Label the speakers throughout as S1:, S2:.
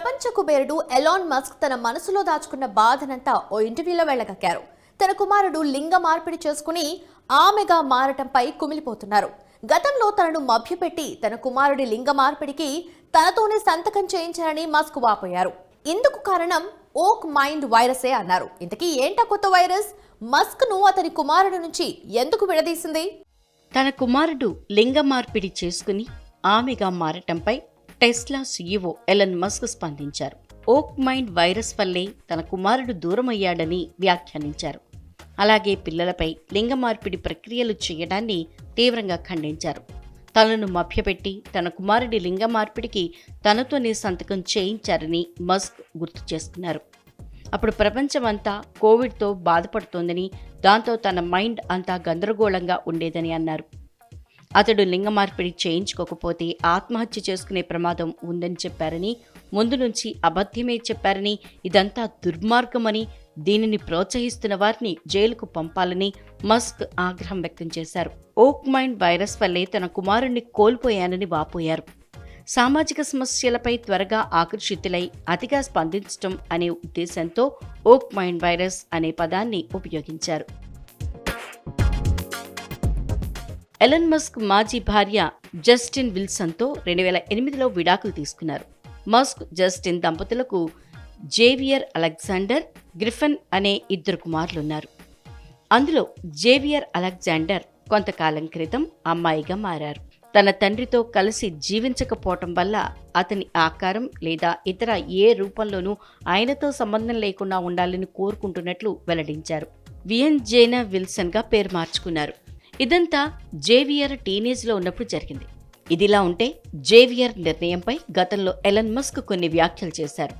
S1: ప్రపంచ కుబేరుడు Elon Musk తన మనసులో దాచుకున్న బాధనంతా ఓ ఇంటర్వ్యూలో వెళ్ళగక్కారు. తన కుమారుడు లింగ మార్పిడి చేసుకుని ఆమెగా మారటంపై కుమిలిపోతున్నారు. గతంలో తనను మభ్యపెట్టి తన కుమారుడి లింగ మార్పిడికి తనతోనే సంతకం చేయించారని మస్క్ వాపోయారు. ఇందుకు కారణం ఓక్ మైండ్ వైరసే అన్నారు. ఇంతకీ ఏంటా కొత్త వైరస్? మస్క్ను అతని కుమారుడి నుంచి ఎందుకు విడదీసింది?
S2: తన కుమారుడు లింగ మార్పిడి చేసుకుని ఆమెగా మారటంపై టెస్లా సీఈఓ ఎలన్ మస్క్ స్పందించారు. ఓక్ మైండ్ వైరస్ వల్లే తన కుమారుడు దూరమయ్యాడని వ్యాఖ్యానించారు. అలాగే పిల్లలపై లింగ మార్పిడి ప్రక్రియలు చేయడాన్ని తీవ్రంగా ఖండించారు. తనను మభ్యపెట్టి తన కుమారుడి లింగ మార్పిడికి తనతోనే సంతకం చేయించారని మస్క్ గుర్తు చేసుకున్నారు అప్పుడు ప్రపంచమంతా కోవిడ్తో బాధపడుతోందని దాంతో తన మైండ్ అంతా గందరగోళంగా ఉండేదని అన్నారు. అతడు లింగ మార్పిడి చేయించుకోకపోతే ఆత్మహత్య చేసుకునే ప్రమాదం ఉందని చెప్పారని ముందు నుంచి అబద్ధమే చెప్పారని ఇదంతా దుర్మార్గమని దీనిని ప్రోత్సహిస్తున్న వారిని జైలుకు పంపాలని మస్క్ ఆగ్రహం వ్యక్తం చేశారు. ఓక్ మైండ్ వైరస్ వల్లే తన కుమారుణ్ణి కోల్పోయానని వాపోయారు. సామాజిక సమస్యలపై త్వరగా ఆకర్షితులై అతిగా స్పందించటం అనే ఉద్దేశంతో ఓక్ మైండ్ వైరస్ అనే పదాన్ని ఉపయోగించారు. ఎలన్ మస్క్ మాజీ భార్య జస్టిన్ విల్సన్తో రెండు వేల ఎనిమిదిలో విడాకులు తీసుకున్నారు. మస్క్ జస్టిన్ దంపతులకు జేవియర్ అలెగ్జాండర్ గ్రిఫన్ అనే ఇద్దరు కుమారులున్నారు. అందులో జేవియర్ అలెగ్జాండర్ కొంతకాలం క్రితం అమ్మాయిగా మారారు. తన తండ్రితో కలిసి జీవించకపోవటం వల్ల అతని ఆకారం లేదా ఇతర ఏ రూపంలోనూ ఆయనతో సంబంధం లేకుండా ఉండాలని కోరుకుంటున్నట్లు వెల్లడించారు. వియన్ జేనా విల్సన్గా పేరు మార్చుకున్నారు. ఇదంతా జేవియర్ టీనేజ్లో ఉన్నప్పుడు జరిగింది. ఇదిలా ఉంటే జేవియర్ నిర్ణయంపై గతంలో ఎలన్ మస్క్ కొన్ని వ్యాఖ్యలు చేశారు.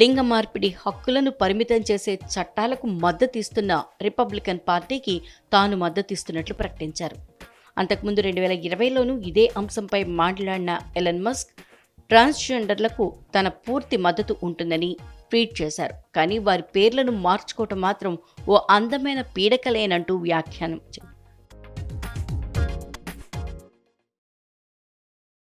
S2: లింగ మార్పిడి హక్కులను పరిమితం చేసే చట్టాలకు మద్దతిస్తున్న రిపబ్లికన్ పార్టీకి తాను మద్దతిస్తున్నట్లు ప్రకటించారు. అంతకుముందు రెండు వేల ఇరవైలోనూ ఇదే అంశంపై మాట్లాడిన ఎలన్ మస్క్ ట్రాన్స్జెండర్లకు తన పూర్తి మద్దతు ఉంటుందని ట్వీట్ చేశారు. కానీ వారి పేర్లను మార్చుకోవటం మాత్రం ఓ అందమైన పీడకలేనంటూ వ్యాఖ్యానం